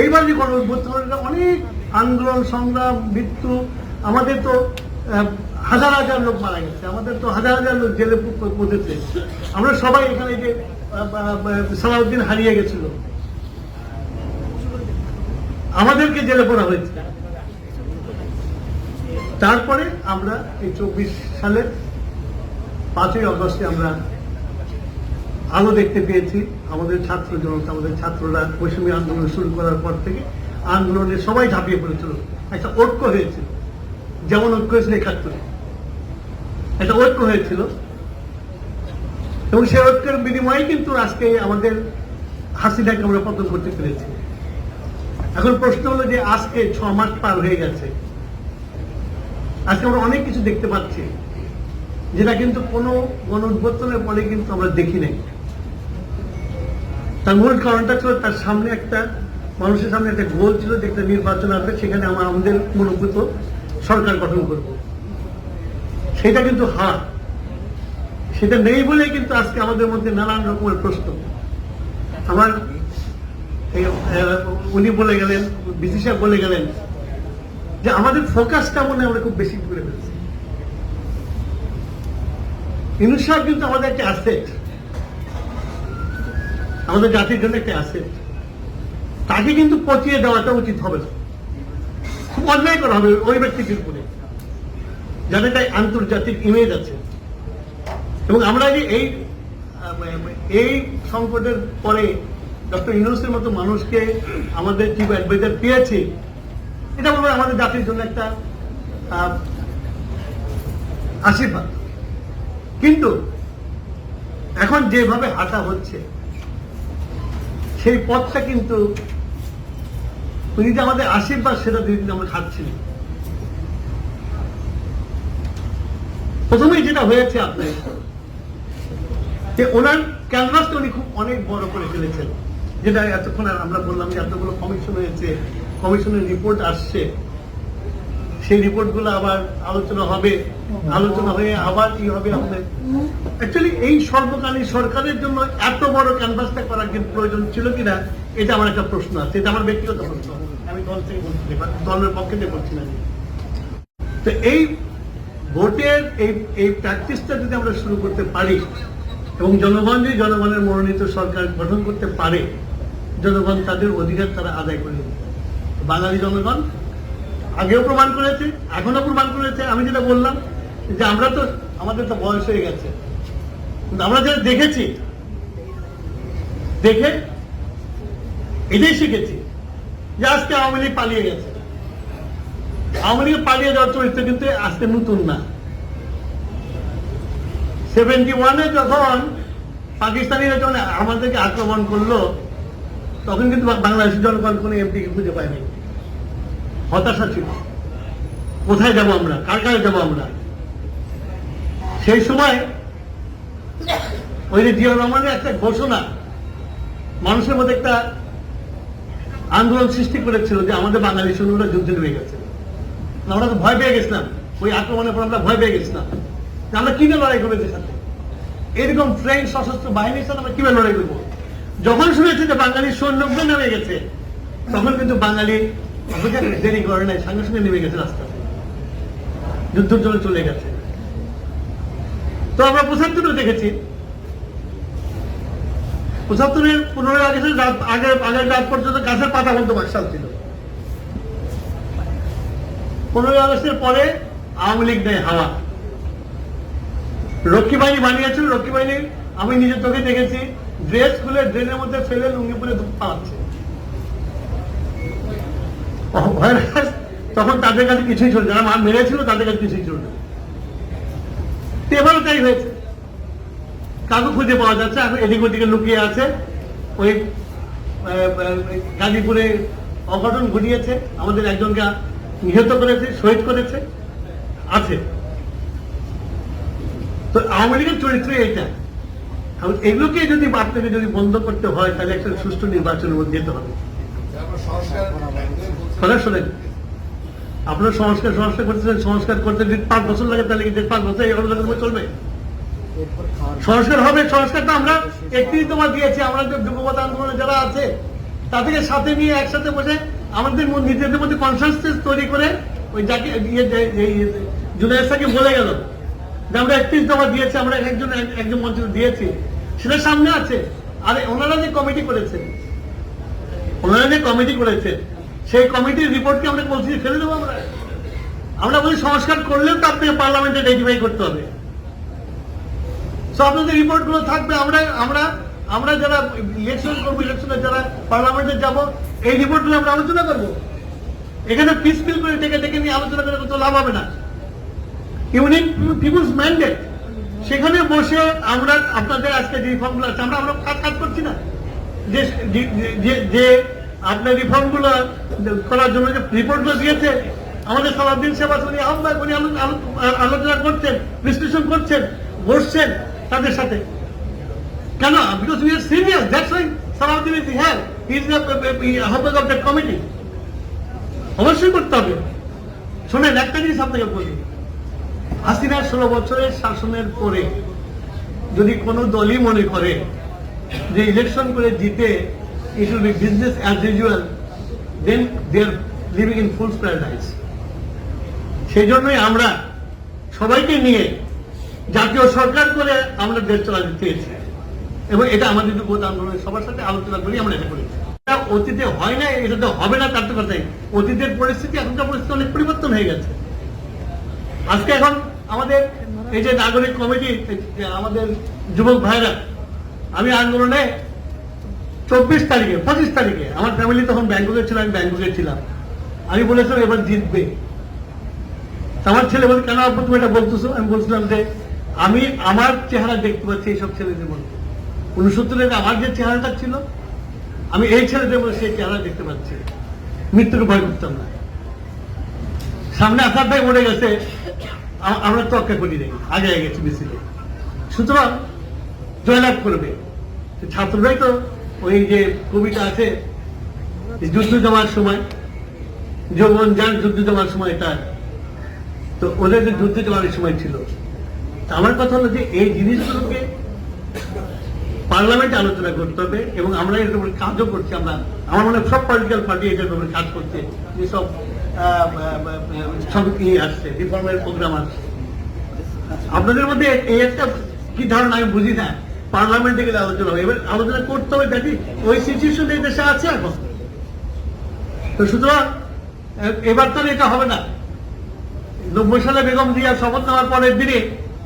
এইবার যে গণ অভ্যুত্থানটা অনেক আন্দোলন, সংগ্রাম, মৃত্যু। আমাদের তো হাজার হাজার লোক মারা গেছে। আমাদের তো হাজার হাজার লোক জেলে পড়েছে আমরা সবাই এখানে যে সালাউদ্দিন হারিয়ে গেছিল। আমাদেরকে জেলে পড়া হয়েছে। তারপরে আমরা এই চব্বিশ সালের পাঁচই অগস্টে আমরা আলো দেখতে পেয়েছি। আমাদের ছাত্র জনতা, আমাদের ছাত্ররা বৈষম্য আন্দোলন শুরু করার পর থেকে আন্দোলনে সবাই ঝাঁপিয়ে পড়েছিল। একটা ঐক্য হয়েছিল। যেমন ঐক্য হয়েছিল একাত্তরে। একটা ঐক্য হয়েছিল। এবং সেই ঐক্যের বিনিময়ে কিন্তু আজকে আমাদের হাসিনাকে আমরা পতন করতে পেরেছি। এখন প্রশ্ন হলো যে আজকে ছ মাস পার হয়ে গেছে। আজকে আমরা অনেক কিছু দেখতে পাচ্ছি। যেটা কিন্তু কোনো গণ উদ্বোধনের পরে কিন্তু আমরা দেখি নাই। তার মূল কারণটা ছিল তার সামনে একটা, মানুষের সামনে একটা গোল ছিল, যে একটা নির্বাচন আসবে সেখানে আমরা আমাদের মনোভূত সরকার গঠন করব। সেটা কিন্তু হার। সেটা নেই বলে কিন্তু আজকে আমাদের মধ্যে নানান রকমের প্রশ্ন। আমার উনি বলে গেলেন, বিসি সাহেব বলে গেলেন যে আমাদের ফোকাসটা মনে আমরা খুব বেশি করে ফেলছি। সাহেব কিন্তু আমাদের একটা অ্যাসেট আমাদের জাতির জন্য একটা অ্যাসেট তাকে কিন্তু পচিয়ে দেওয়াটা উচিত হবে খুব অন্যায় করা হবে ওই ব্যক্তিটির উপরে। যাদের একটা আন্তর্জাতিক ইমেজ আছে। এবং আমরা যে এই এই সংকটের পরে ডক্টর ইউনুসের মতো মানুষকে আমাদের চিফ অ্যাডভাইজার পেয়েছি, এটা বলব আমাদের জাতির জন্য একটা আশীর্বাদ। কিন্তু এখন যেভাবে হাঁটা হচ্ছে, সেই পথটা কিন্তু উনি যে আমাদের আশীর্বাদ, সেটা দিন আমরা খাচ্ছি। প্রথমেই যেটা হয়েছে আপনার, যে ওনার ক্যানভাসটা উনি খুব অনেক বড় করে ফেলেছেন যেটা এতক্ষণ আমরা বললাম যে এতগুলো কমিশন হয়েছে, কমিশনের রিপোর্ট আসছে সেই রিপোর্টগুলো আবার আলোচনা হবে। আলোচনা হয়ে আবার কি হবে আমাদের। অ্যাকচুয়ালি এই সর্বকালীন সরকারের জন্য এত বড় ক্যানভাসটা করার কি প্রয়োজন ছিল কিনা, এটা আমার একটা প্রশ্ন আছে। এটা আমার ব্যক্তিগত প্রশ্ন। আমি দল থেকে বলছি দলের পক্ষে থেকে বলছি না। তো এই ভোটের এই এই প্র্যাকটিসটা যদি আমরা শুরু করতে পারি, এবং জনগণ যদি জনগণের মনোনীত সরকার গঠন করতে পারে, জনগণ তাদের অধিকার তারা আদায় করে বাঙালি জনগণ আগেও প্রমাণ করেছে এখনও প্রমাণ করেছে। আমি যেটা বললাম যে আমরা তো, আমাদের তো বয়স হয়ে গেছে। কিন্তু আমরা যেটা দেখেছি, দেখে এটাই শিখেছি যে আজকে আওয়ামী লীগ পালিয়ে গেছে। আওয়ামী লীগ পালিয়ে যাওয়ার চরিত্র কিন্তু আজকে নতুন না। সেভেন্টি ওয়ানে যখন পাকিস্তানিরা যখন আমাদেরকে আক্রমণ করল, তখন কিন্তু বাংলাদেশের জনগণ কোনো এমপিকে খুঁজে পায়নি। হতাশা ছিল। কোথায় যাব আমরা? কার কাছে যাব আমরা? সেই সময় ওই যে জিয়া রহমানের একটা ঘোষণা, মানুষের মধ্যে একটা আন্দোলন সৃষ্টি করেছিল যে আমাদের বাঙালি সৈন্যরা যুদ্ধে নেমে গেছে। আমরা তো ভয় পেয়ে গেছিলাম। ওই আক্রমণের পর আমরা ভয় পেয়ে গেছিলাম। যে আমরা কিনে লড়াই করব সাথে? এরকম ফ্রেঞ্চ সশস্ত্র বাহিনীর সাথে আমরা কীভাবে লড়াই করব? যখন শুনেছে যে বাঙালির সৈন্যগুলো নেমে গেছে, তখন কিন্তু বাঙালি দেরি করে নাই সঙ্গে সঙ্গে নেমে গেছে চলে গেছে তো আমরা দেখেছি পঁচাত্তরের পনেরোই আগস্টের রাত আগের রাত পর্যন্ত গাছের পাতা বাকশাল ছিল পনেরোই আগস্টের পরে আওয়ামী লীগ নেই হাওয়া রক্ষী বাহিনী বানিয়েছিল রক্ষী বাহিনী আমি নিজের চোখে দেখেছি ড্রেস খুলে ড্রেনের মধ্যে ফেলে লুঙ্গি পরে পালাচ্ছে তখন তাদের কাছে কিছুই ছিল। যারা মার মেরেছিল, তাদের কাছে কিছুই ছিল না। এবারও তাই হয়েছে। কাউকে খুঁজে পাওয়া যাচ্ছে। এখন এদিক ওদিকে লুকিয়ে আছে। ওই গাজীপুরে অঘটন ঘটিয়েছে। আমাদের একজনকে নিহত করেছে, শহীদ করেছে, আছে। তো আওয়ামী লীগের চরিত্র এইটা। এখন এগুলোকে যদি আপনাকে যদি বন্ধ করতে হয়, তাহলে একটা সুষ্ঠু নির্বাচনের মধ্যে যেতে হবে। শোনেন শোনেন, আপনার সংস্কার সংস্কার করতেছেন সংস্কার করতে যদি পাঁচ বছর লাগে, তাহলে কি পাঁচ বছর এগারো মধ্যে চলবে? সংস্কার হবে সংস্কারটা আমরা একত্রিশ তোমার দিয়েছি, আমরা যুগপথ আন্দোলনে যারা আছে, তাদেরকে সাথে নিয়ে একসাথে বসে আমাদের নিজেদের মধ্যে কনসাসনেস তৈরি করে ওই যাকে ইয়ে ইয়ে- জুনায়দ সাকিব বলে গেল যে আমরা একত্রিশ দফা দিয়েছি, আমরা একজন একজন মন্ত্রী দিয়েছি। সেটা সামনে আছে। আর ওনারা যে কমিটি করেছেন ওনারা যে কমিটি করেছে সেই কমিটির রিপোর্টকে আমরা বলছি ফেলে দেবো আমরা। আমরা বলি সংস্কার করলেও তো আপনাকে পার্লামেন্টে রেটিফাই করতে হবে। সো আপনাদের রিপোর্টগুলো থাকবে। আমরা আমরা আমরা যারা ইলেকশন করব ইলেকশনে যারা পার্লামেন্টে যাব, এই রিপোর্টগুলো আমরা আলোচনা করব। এখানে পিস পিল করে ডেকে ডেকে নিয়ে আলোচনা করে তো লাভ হবে না। ইউনিক পিপুলস ম্যান্ডেট সেখানে বসে আমরা, আপনাদের আজকে যে রিফর্মগুলো আছে, আমরা আমরা কাজ করছি না। যে- যে আপনার রিফর্মগুলো করার জন্য যে রিপোর্টগুলো দিয়েছে, আমাদের সালাউদ্দিন সেবাস উনি আহ্বায়ক, উনি আলো- আলো- আলোচনা করছেন, বিশ্লেষণ করছেন, বসছেন তাদের সাথে। কেন? Because we are senior that's why Salahuddin is her he is of that committee অবশ্যই করতে হবে। শোনেন, একটা জিনিস আপনাকে বলি। হাসিনার ষোলো বছরের শাসনের পরে যদি কোনো দলই মনে করে যে ইলেকশন করে জিতে it will be business as usual then they are living in fool paradise সেই জন্যই আমরা সবাইকে নিয়ে জাতীয় সরকার করে আমরা দেশ চালাতে চেয়েছি। এবং এটা আমাদের যুবক আন্দোলনের সবার সাথে আলোচনা করি, আমরা এটা করেছি অতীতে হয় না এটা তো হবে না, তার তো কথাই অতীতের পরিস্থিতি, এখনকার পরিস্থিতি অনেক পরিবর্তন হয়ে গেছে। আজকে এখন আমাদের এই যে নাগরিক কমিটি আমাদের যুবক ভাইরা, আমি আন্দোলনে চব্বিশ তারিখে, পঁচিশ তারিখে। আমার ফ্যামিলি তখন ব্যাংককে ছিল, আমি ব্যাংককে ছিলাম। আমি বলেছিলাম, এবার জিতবে। আমার ছেলে বলে কেন আপু, তুমি এটা বলতেছো? আমি বলছিলাম যে, আমি আমার চেহারা দেখতে পাচ্ছি এইসব ছেলেদের মধ্যে। উনসত্তরের আমার যে চেহারাটা ছিল, আমি এই ছেলেদের মধ্যে সেই চেহারা দেখতে পাচ্ছি। মৃত্যুকে ভয় করতাম না। সামনে আসার ভাই মরে গেছে আমরা তক্কা করি নাই। আগে গেছি, মিছিলে। সুতরাং জয়লাভ করবে। ছাত্ররাই তো ওই যে কবিতা আছে যুদ্ধ জমার সময়, যৌবন যান যুদ্ধ জমার সময় তার। তো ওদের যে যুদ্ধ জমার সময় ছিল আমার কথা হলো যে এই জিনিসগুলোকে পার্লামেন্টে আলোচনা করতে হবে এবং আমরা এর উপরে কাজও করছি, আমরা, আমার মনে সব পলিটিক্যাল পার্টি এটার উপরে কাজ করছে যেসব সব ইয়ে আসছে রিফর্মের প্রোগ্রাম আসছে। আপনাদের মধ্যে এই একটা কি ধারণা আমি বুঝি না। পার্লামেন্টে গেলে আলোচনা হবে। এবার আলোচনা করতে হবে, দেখি ওই সিচুয়েশন এই দেশে আছে এখন। তো সুতরাং, এবার তো এটা হবে না। নব্বই সালে বেগম দিয়া শপথ নেওয়ার পরের দিনে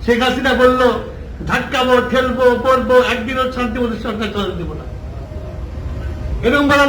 শেখ হাসিনা বলল ধাক্কাবো ঠেলবো করব একদিনও শান্তি মতো সরকার চলে দেবো না। এরকম